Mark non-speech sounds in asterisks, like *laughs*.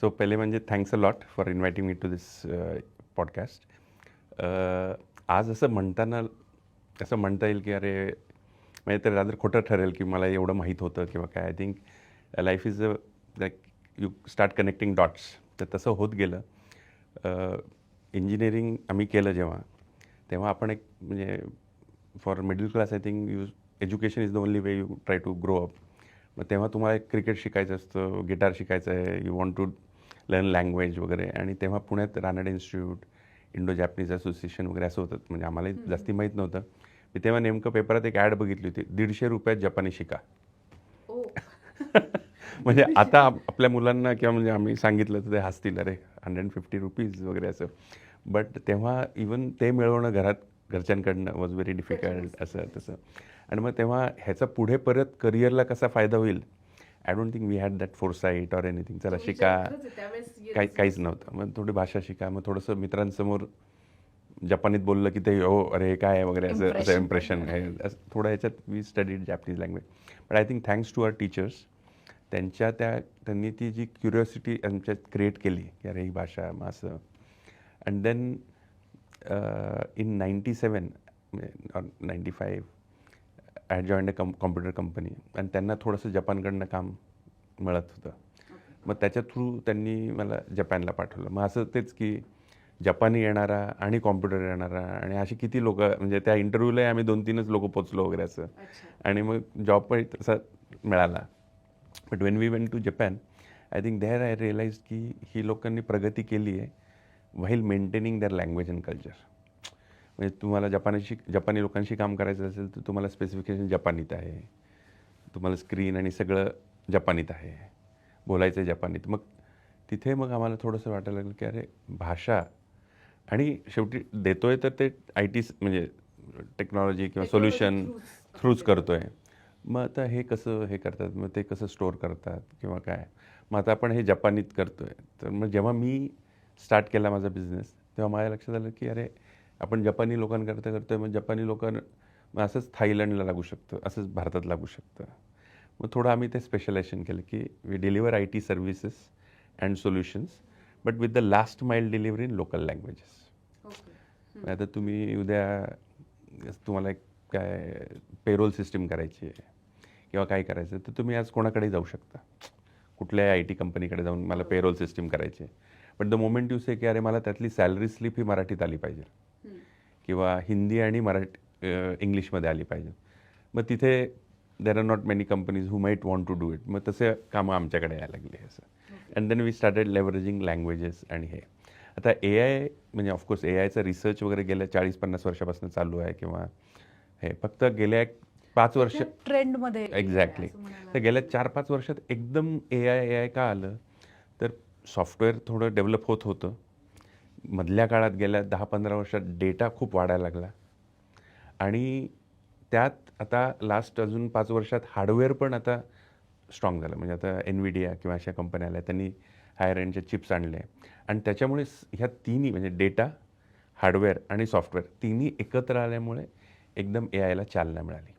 So पहिले म्हणजे thanks a lot for inviting me to this podcast आज असं म्हणताना असं म्हणता येईल की अरे म्हणजे तर रादर खोटं ठरेल की मला एवढं माहीत होतं किंवा काय I think life is a like you start connecting dots तर तसं होत गेलं. Uh, इंजिनिअरिंग आम्ही केलं जेव्हा तेव्हा आपण एक म्हणजे for middle class I think you education is the only way you try to grow up मग तेव्हा तुम्हाला एक क्रिकेट शिकायचं असतं गिटार शिकायचं आहे you want to learn language वगैरे. आणि तेव्हा पुण्यात Ranade institute Indo Japanese association वगैरे असं होतं. म्हणजे आम्हालाही जास्ती माहीत नव्हतं. मी तेव्हा नेमकं पेपरात एक ॲड बघितली होती. दीडशे रुपयात जपानी शिका. *laughs* म्हणजे आता आप- आपल्या मुलांना किंवा म्हणजे आम्ही सांगितलं तर ते हसतील. अरे हंड्रेड फिफ्टी रुपीज वगैरे असं. बट तेव्हा इवन ते मिळवणं घरात घरच्यांकडनं वॉज व्हेरी डिफिकल्ट असं तसं. आणि मग तेव्हा ह्याचा पुढे परत करिअरला कसा फायदा होईल? I don't think we had that foresight or anything चला शिका. काही काहीच नव्हतं. मग थोडी भाषा शिका. मग थोडंसं मित्रांसमोर जपानीत बोललं की ते हो अरे हे काय आहे? वगैरे असं असं Impression. इम्प्रेशन असं थोडं ह्याच्यात we studied Japanese language but I think thanks to our teachers त्यांच्या त्या त्यांनी ती जी क्युरिओसिटी आमच्यात क्रिएट केली की अरे ही भाषा मग असं. And then in ninety seven ninety five I joined a com computer company आणि त्यांना थोडंसं जपानकडनं काम मिळत होतं. मग त्याच्या थ्रू त्यांनी मला जपानला पाठवलं. मग असं तेच की जपानी येणारा आणि कॉम्प्युटर येणारा आणि अशी किती लोक म्हणजे त्या इंटरव्ह्यूलाही आम्ही दोन तीनच लोक पोचलो वगैरे असं. आणि मग जॉब पण तसा मिळाला. But when we went to Japan I think there I realize की ही लोकांनी प्रगती केली आहे while maintaining their language and culture म्हणजे तुम्हाला जपानीशी जपानी लोकांशी काम करायचं असेल तर तुम्हाला स्पेसिफिकेशन जपानीत आहे. तुम्हाला स्क्रीन आणि सगळं जपानीत आहे. बोलायचं आहे जपानीत. मग तिथे मग आम्हाला थोडंसं वाटायला लागलं की अरे भाषा. आणि शेवटी देतोय तर ते आय टी म्हणजे टेक्नॉलॉजी किंवा सोल्युशन थ्रूच करतोय. मग आता हे कसं हे करतात? मग ते कसं स्टोअर करतात किंवा काय? मग आता आपण हे जपानीत करतोय. तर मग जेव्हा मी स्टार्ट केला माझा बिझनेस तेव्हा माझ्या लक्षात आलं की अरे आपण जपानी लोकांकरता करतोय मग जपानी लोकांना मग असंच थायलंडला लागू शकतं असंच भारतात लागू शकतं. मग थोडं आम्ही ते स्पेशलायझेशन केलं की we deliver I T services and solutions but with the last mile delivery in local languages आता तुम्ही उद्या तुम्हाला एक काय पेरोल सिस्टीम करायची आहे किंवा काय करायचं आहे, तर तुम्ही आज कोणाकडे जाऊ शकता. कुठल्याही आय टी कंपनीकडे जाऊन मला पेरोल सिस्टीम करायची आहे. But the moment you say की अरे मला त्यातली सॅलरी स्लिप ही मराठीत आली पाहिजे. किंवा हिंदी आणि मराठी इंग्लिशमध्ये आली पाहिजे. मग तिथे there are not many companies who might want to do it मग तसे कामं आमच्याकडे यायला लागली असं. And then we started leveraging languages आणि हे. आता ए आय म्हणजे ऑफकोर्स ए आयचा रिसर्च वगैरे गेल्या चाळीस पन्नास वर्षापासून चालू आहे किंवा हे. फक्त गेल्या एक पाच वर्ष ट्रेंडमध्ये एक्झॅक्टली तर गेल्या चार पाच वर्षात एकदम ए आय ए आय का आलं? तर सॉफ्टवेअर थोडं डेव्हलप होत होतं. मधल्या काळात गेल्या दहा पंधरा वर्षात डेटा खूप वाढायला लागला. आणि त्यात आता लास्ट अजून पाच वर्षात हार्डवेअर पण आता स्ट्रॉंग झालं. म्हणजे आता एनविडिया किंवा अशा कंपन्या आल्या त्यांनी हायर एंडचे चिप्स आणले. आणि त्याच्यामुळे ह्या तिन्ही म्हणजे डेटा हार्डवेअर आणि सॉफ्टवेअर तिन्ही एकत्र आल्यामुळे एकदम ए आयला चालना मिळाली.